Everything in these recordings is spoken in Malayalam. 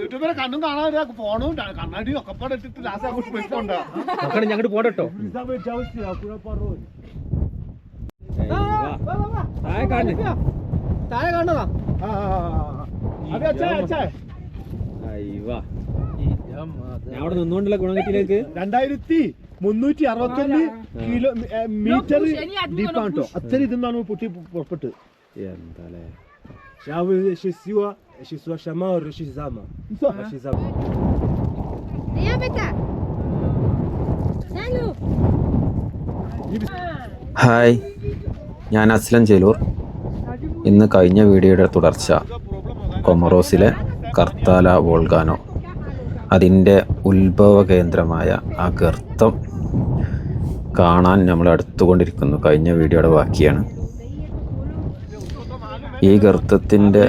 യൂട്യൂബിലെ കണ്ണും കാണാൻ ഫോണും കണ്ണാടി ഒക്കെ പാടെ ഇട്ടിട്ട് ലാസ്റ്റ് അങ്ങോട്ട് പോയിക്കൊണ്ടാ മക്കളെ ഞങ്ങോട്ട് താഴെ കാണുന്നു താഴെ ഞാൻ അവിടെ നിന്നുകൊണ്ടുള്ള ഗുണഗത്തിലേക്ക് രണ്ടായിരത്തി മുന്നൂറ്റി അറുപത്തൊന്ന് കിലോ മീറ്റർ ഡീപ്പാണ് കേട്ടോ അത്ര ഇതെന്നാണ് പൊട്ടി പുറപ്പെട്ട് എന്താലേ shiswashama ori shizama shizama hi ഞാൻ അസ്ലം ചേലൂർ ഇന്ന് കഴിഞ്ഞ വീഡിയോയുടെ തുടർച്ച. കൊമറോസിലെ കർത്താല വോൾഗാനോ. അതിന്റെ ഉത്ഭവ കേന്ദ്രമായ ആ ഗർത്തം കാണാൻ നമ്മൾ അടുത്തുകൊണ്ടിരിക്കുന്നു. കഴിഞ്ഞ വീഡിയോയുടെ ബാക്കിയാണ്. ഈ ഗർത്തത്തിന്റെ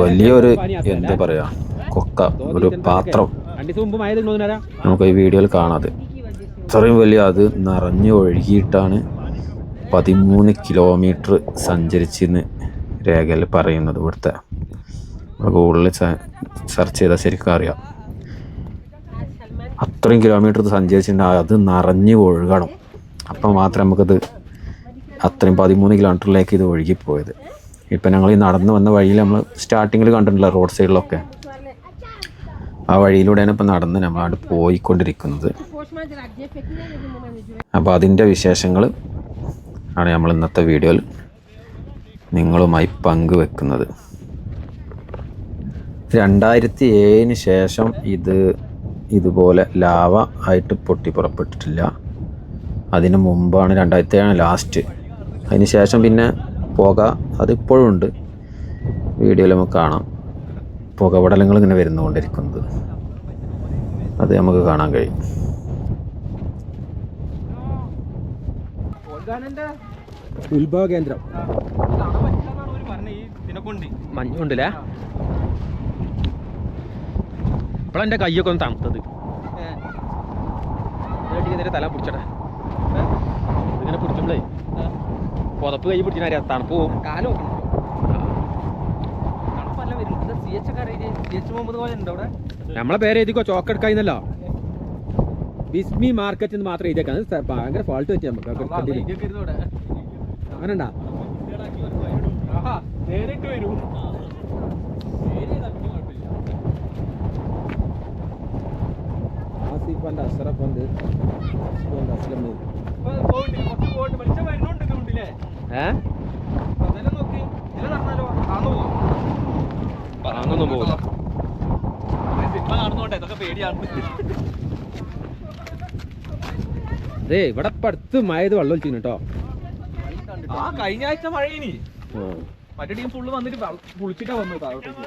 വലിയൊരു എന്താ പറയാ കൊക്ക ഒരു പാത്രം. നമുക്ക് ഈ വീഡിയോയിൽ കാണാതെ ഇത്രയും വലിയ അത് നിറഞ്ഞു ഒഴുകിയിട്ടാണ് പതിമൂന്ന് കിലോമീറ്റർ സഞ്ചരിച്ചെന്ന് രേഖയിൽ പറയുന്നത് ഇവിടുത്തെ. ഗൂഗിളിൽ സെർച്ച് ചെയ്താൽ ശരിക്കും അറിയാം. അത്രയും കിലോമീറ്റർ സഞ്ചരിച്ചിട്ടുണ്ട്. അത് നിറഞ്ഞു ഒഴുകണം. അപ്പം മാത്രമേ നമുക്കത് അത്രയും പതിമൂന്ന് കിലോമീറ്ററിലേക്ക് ഇത് ഒഴുകിപ്പോയത്. ഇപ്പം ഞങ്ങൾ ഈ നടന്നു വന്ന വഴിയിൽ നമ്മൾ സ്റ്റാർട്ടിങ്ങിൽ കണ്ടിട്ടുള്ള റോഡ് സൈഡിലൊക്കെ ആ വഴിയിലൂടെയാണ് ഇപ്പം നടന്ന് നമ്മളവിടെ പോയിക്കൊണ്ടിരിക്കുന്നത്. അപ്പോൾ അതിന്റെ വിശേഷങ്ങൾ ആണ് നമ്മൾ ഇന്നത്തെ വീഡിയോയിൽ നിങ്ങളുമായി പങ്കുവെക്കുന്നത്. രണ്ടായിരത്തി ഏഴിന് ശേഷം ഇത് ഇതുപോലെ ലാവ ആയിട്ട് പൊട്ടി പുറപ്പെട്ടിട്ടില്ല അതിന് മുമ്പാണ് രണ്ടായിരത്തി ഏഴാണ് ലാസ്റ്റ് അതിന് ശേഷം പിന്നെ പുക. അതിപ്പോഴും ഉണ്ട് വീഡിയോയിൽ നമുക്ക് കാണാം. പുകപടലങ്ങൾ ഇങ്ങനെ വരുന്നുകൊണ്ടിരിക്കുന്നത്. അത് നമുക്ക് കാണാൻ കഴിയും. ഉത്ഭവ കേന്ദ്രം മഞ്ഞുണ്ടല്ലേ ഇപ്പോഴെന്റെ കയ്യൊക്കെ ഒന്ന് തണുത്തത്. തല പിടിച്ചട്ടെ ഇങ്ങനെ പിടിക്കുമ്പോഴേ പുതപ്പ് കൈ പിടിച്ചാൽ തണുപ്പ് പോവും കാലോ നമ്മളെ പേര് എഴുതിക്കോ? ചോക്കെടുക്കാന്നല്ലോ ബിസ്മി മാർക്കറ്റ് എന്ന് മാത്രം എഴുതിയേക്കാം. അത് സ്ഥ- ഭയങ്കര ഫോൾട്ട് പറ്റി നമുക്ക്. വരും. അങ്ങനെ ഉണ്ടാ. അഷറഫ് ഉണ്ട്. അസ്ലം അങ്ങൊന്നും പോകില്ല അതെ ഇവിടെ ഇപ്പൊ അടുത്ത് മഴയത് വെള്ളം ഒലിച്ചു കേട്ടോ ആ കഴിഞ്ഞ ആഴ്ച മഴ ഇനി മറ്റേ ടീം ഫുള്ള് വന്നിട്ട് കുളിച്ചിട്ടാ വന്നു താഴോട്ടേക്ക്.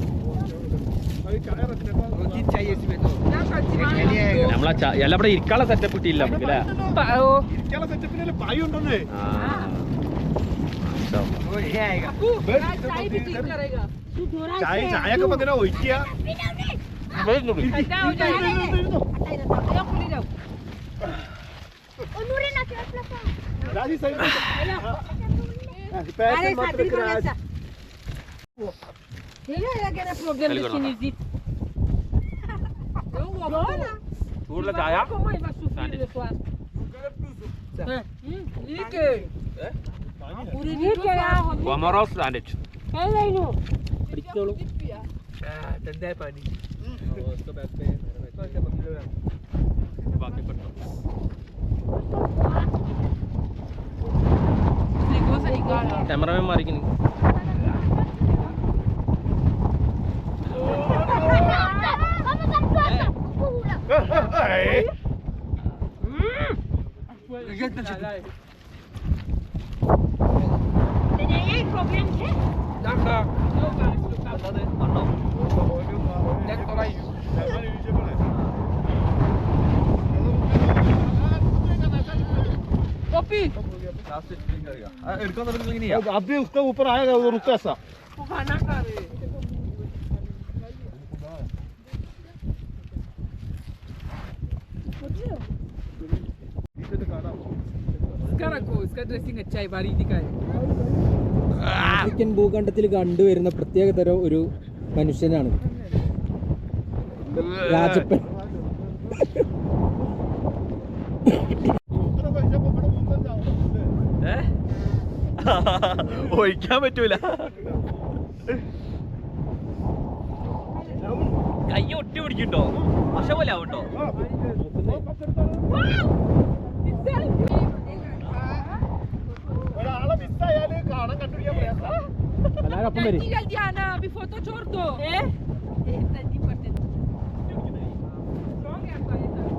നമ്മളെ എല്ലാം ഇവിടെ ഇരിക്കാനുള്ള സെറ്റപ്പ് കിട്ടിയില്ല നമുക്ക് ചായ ചായ ഒക്കെ പതിനാ ഒഴിക്കുക? രാജി side Ea era problem de sinizit. Eu o Doamna? Urlă de aia? Cum mai va suferi de soartă? Lică! Lică ea! Cu amoros la deci. Ăla nu. Pricolo. Te dai pani. O să bea pe toate mămiloarea. Va fi pe tot. Camera में मारेगी नहीं गेट ना चला। है ये प्रॉब्लम है डाका कॉपी अभी उसका ऊपर आएगा वो रुक कैसा ആഫ്രിക്കൻ ah. ഭൂഖണ്ഡത്തിൽ കണ്ടുവരുന്ന പ്രത്യേക തരം ഒരു മനുഷ്യനാണ്. രാജപ്പൻ. ഒഴിക്കാൻ പറ്റൂല. കൈ ഒട്ടി പോലെ ആവട്ടോ വരും Jaldì, jaldì, Anna, vi foto ciordo. Eh? Eh, di parte. And quiet.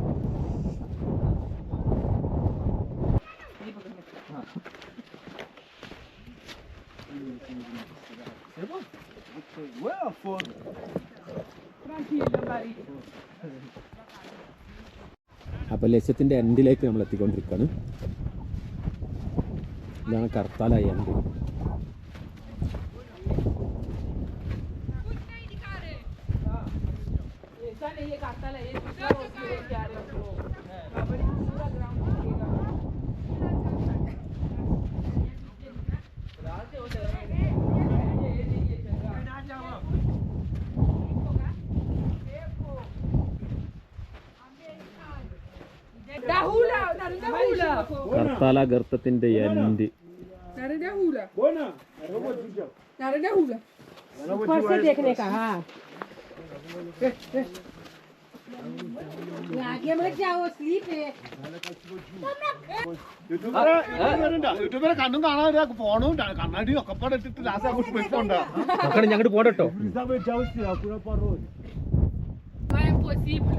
Tranquillo, Mari. അപ്പോൾ ലക്ഷ്യത്തിന്റെ എൻഡിലേക്ക് നമ്മൾ എത്തിക്കൊണ്ടിരിക്കുകയാണ് ഇതാണ് കർത്താലായി എൻഡ് साला ये दूसरा उसमें लेके आ रहे हो कबड्डी पूरा ग्राउंड खेलेगा रात हो जाएगा ये ये चल रहा है जाओ ಕರ್ತಾಲ ಗರ್ತತಿಂದ ಎಂದಿ देखने का हाँ യൂട്യൂബറെ കണ്ണും കാണാൻ ഫോണും കണ്ണാടിയും ഒക്കെ പാടെ ഇട്ടിട്ട് ലാസ്റ്റ് അങ്ങോട്ട് പോയിക്കൊണ്ടാ മക്കളെ ഞങ്ങോട്ട് impossibile.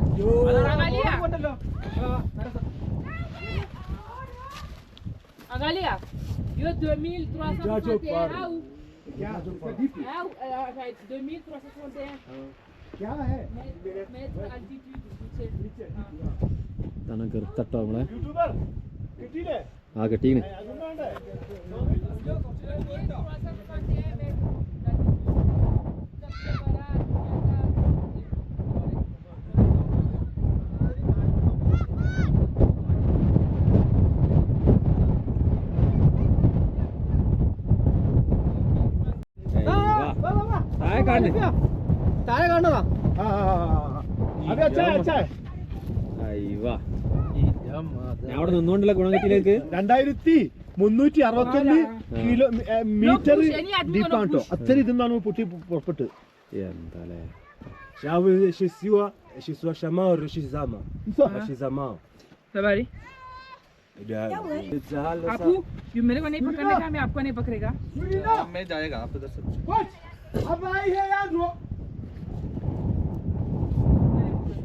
Agalia. Io 2361 euro. Ah, euh, j'ai 2361 mètres, mètres altitude. ഇതാണ് ഗർത്തട്ടോ നമ്മളെ യൂട്യൂബർ കിട്ടിയില്ലേ ആ കെട്ടീന് അതും വേണ്ടേ 2361 mètres താഴെ കാണുന്നു താഴെ കാണുന്നതാ ആ അത് അച്ഛാ അച്ഛാ അയ്യവാ ഞാൻ അവിടെ നിന്നുകൊണ്ടുള്ള ഗുണം കിട്ടിയിലേക്ക് രണ്ടായിരത്തി മുന്നൂറ്റി അറുപത്തൊന്ന് kilometre push, any admin ഡീപ്പാണ് കേട്ടോ no push. അത്രയും ഇതെന്നാണ് പൊട്ടി പുറപ്പെട്ട് എന്താലേ shawe shisiwa shiswa shamao rishizama rishizama Ça va aller जहाल आपू ये मेरे को नहीं पकड़ने का मैं आपको नहीं पकड़ेगा मैं जाएगा आप इधर से आपू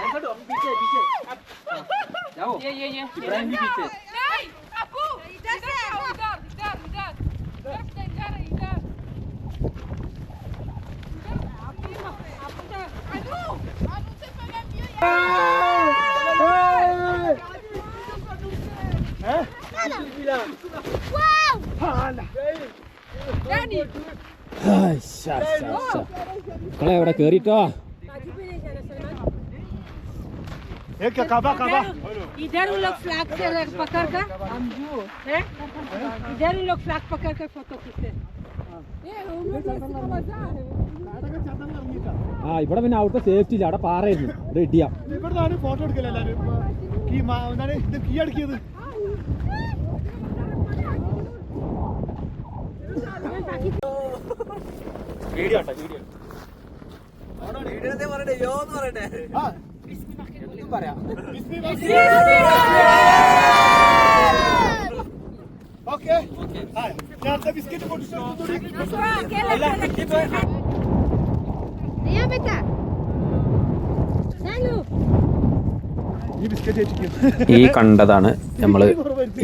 Jangan dong, bicara, bicara. Jauh. Iya, iya, iya. Berani aku. Hidar, hidar, hidar, hidar. Hidar, hidar, hidar. Ya. Wow! Dani. Hai, Kalian udah. ഏ കബ കബ इधर वो लोग फ्लैग से पकड़ कर हम जो है इधर वो लोग फ्लैग पकड़ कर फोटो खींचते ആ ഇവിടെ പിന്നെ അവിടുത്തെ സേഫ്റ്റി ഇല്ല അവിടെ പാറയായിരുന്നു ഇവിടെ ഇടിയാ ഇവിടുന്നാണ് ഫോട്ടോ എടുക്കല് എല്ലാരും ഇപ്പൊ കീ മാ- എന്താണ് ഇത് കീ അടക്കിയത് ആ. ഓക്കെ ഞാൻ അടുത്ത ബിസ്ക്കറ്റ് പൊട്ടിച്ചു Viens, Beta. ഓക്കെ. ഈ ബിസ്ക്കറ്റ് വെച്ചിരിക്കും ഈ കണ്ടതാണ് നമ്മൾ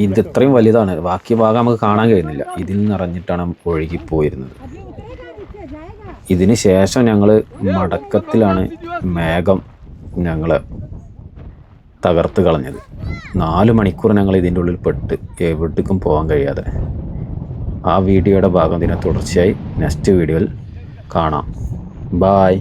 ഇത് ഇത്രയും വലുതാണ് ബാക്കി ഭാഗം നമുക്ക് കാണാൻ കഴിയുന്നില്ല. ഇതിൽ നിറഞ്ഞിട്ടാണ് ഒഴുകി പോയിരുന്നത്. ഇതിന് ശേഷം ഞങ്ങൾ മടക്കത്തിലാണ് മേഘം ഞങ്ങളെ തകർത്ത് കളഞ്ഞത്. നാല് മണിക്കൂർ ഞങ്ങൾ ഇതിന്റെ ഉള്ളിൽ പെട്ട് എവിടേക്കും പോകാൻ കഴിയാതെ. ആ വീഡിയോയുടെ ഭാഗം ഇതിനെ തുടർച്ചയായി നെക്സ്റ്റ് വീഡിയോയിൽ കാണാം. ബായ്